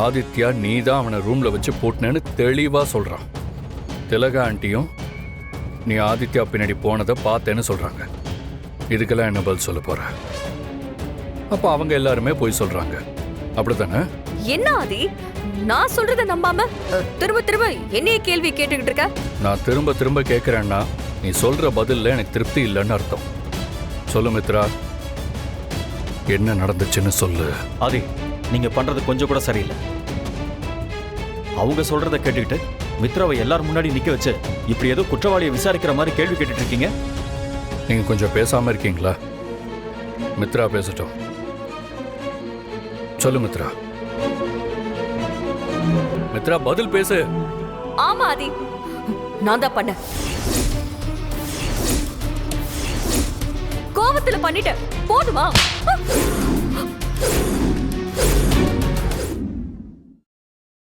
ஆதித்யா நீ தான் அவனை ரூம்ல வச்சு பூட்டினேன்னு தெளிவா சொல்றான். திலகா ஆண்டியும் நீ ஆதித்யா பின்னாடி போனதை பார்த்தேன்னு சொல்றாங்க. இதுக்கெல்லாம் என்ன பதில் சொல்ல போற? அப்போ அவங்க எல்லாருமே போய் சொல்றாங்க. அப்படித்தானே? என்ன ஆதி? நான் சொல்றத நம்பாம திரும்ப திரும்ப என்னைய கேள்வி கேட்டுக்கிட்டு இருக்க? நான் திரும்ப திரும்ப கேட்குறேன்னா நீ சொல்ற பதில்ல எனக்கு திருப்தி இல்லைன்னு அர்த்தம். சொல்லு மித்ரா என்ன நடந்துச்சுன்னு சொல்லு. ஆதி நீங்க பண்றது கொஞ்சம் கூட சரியில்லை. அவங்க சொல்றத கேட்டுக்கிட்டு மித்ராவை எல்லாரும் முன்னாடி நிக்க வச்சு இப்படி ஏதோ குற்றவாளியை விசாரிக்கிற மாதிரி கேள்வி கேட்டுட்டு இருக்கீங்க நீங்க கொஞ்சம் பேசாம இருக்கீங்களா? மித்ரா பேசட்டும். சொல்லு மித்ரா. மித்ரா பதில் பேசு. ஆமா ஆதி. நான் தான் பண்ணேன். கோவத்துல பண்ணிட்டேன். போதுமா?